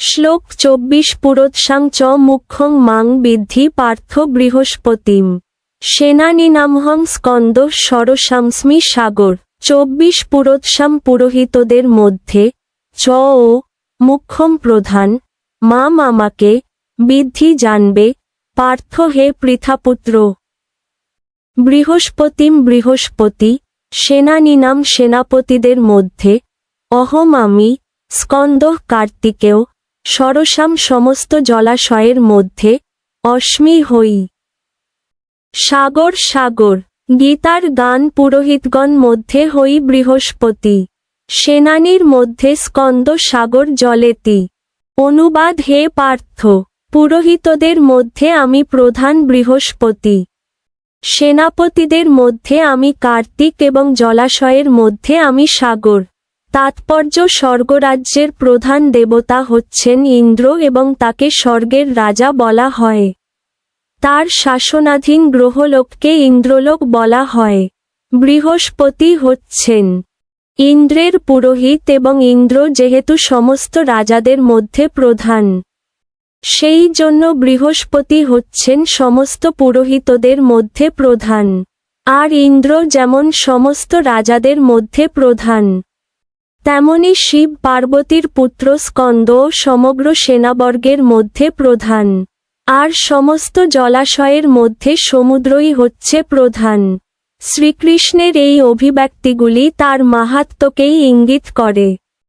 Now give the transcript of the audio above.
শ্লোক চব্বিশ পুরোৎসাং চ মুখ্যং মাং বিদ্ধি পার্থ বৃহস্পতিম। সেনানীনামহং স্কন্দ সরসামস্মি সাগর। চব্বিশ পুরোৎসাম পুরোহিতদের মধ্যে চ ও মুখ্যম প্রধান। মা মামাকে বিদ্ধি জানবে, পার্থ হে পৃথাপুত্র। বৃহস্পতিম বৃহস্পতি সেনানীনাম সেনাপতিদের মধ্যে। অহম আমি স্কন্দ কার্তিকেয় সরসাম সমস্ত জলাশয়ের মধ্যে অস্মি হই। সাগর সাগর, গীতার গান পুরোহিতগণ মধ্যে হই বৃহস্পতি। সেনানীর মধ্যে স্কন্দ সাগর জলেতি। অনুবাদ, হে পার্থ, পুরোহিতদের মধ্যে আমি প্রধান বৃহস্পতি। সেনাপতিদের মধ্যে আমি কার্তিক এবং জলাশয়ের মধ্যে আমি সাগর। তাৎপর্য স্বর্গরাজ্যের প্রধান দেবতা হচ্ছেন ইন্দ্র এবং তাকে স্বর্গের রাজা বলা হয়। তার শাসনাধীন গ্রহলোককে ইন্দ্রলোক বলা হয়। বৃহস্পতি হচ্ছেন ইন্দ্রের পুরোহিত এবং ইন্দ্র যেহেতু সমস্ত রাজাদের মধ্যে প্রধান। সেই জন্য বৃহস্পতি হচ্ছেন সমস্ত পুরোহিতদের মধ্যে প্রধান। আর ইন্দ্র যেমন সমস্ত রাজাদের মধ্যে প্রধান। তেমনি শিব পার্বতীর পুত্র স্কন্দ সমগ্র সেনাবর্গের মধ্যে প্রধান। আর সমস্ত জলাশয়ের মধ্যে সমুদ্রই হচ্ছে প্রধান। শ্রীকৃষ্ণের এই অভিব্যক্তিগুলি তার মাহাত্মকেই ইঙ্গিত করে।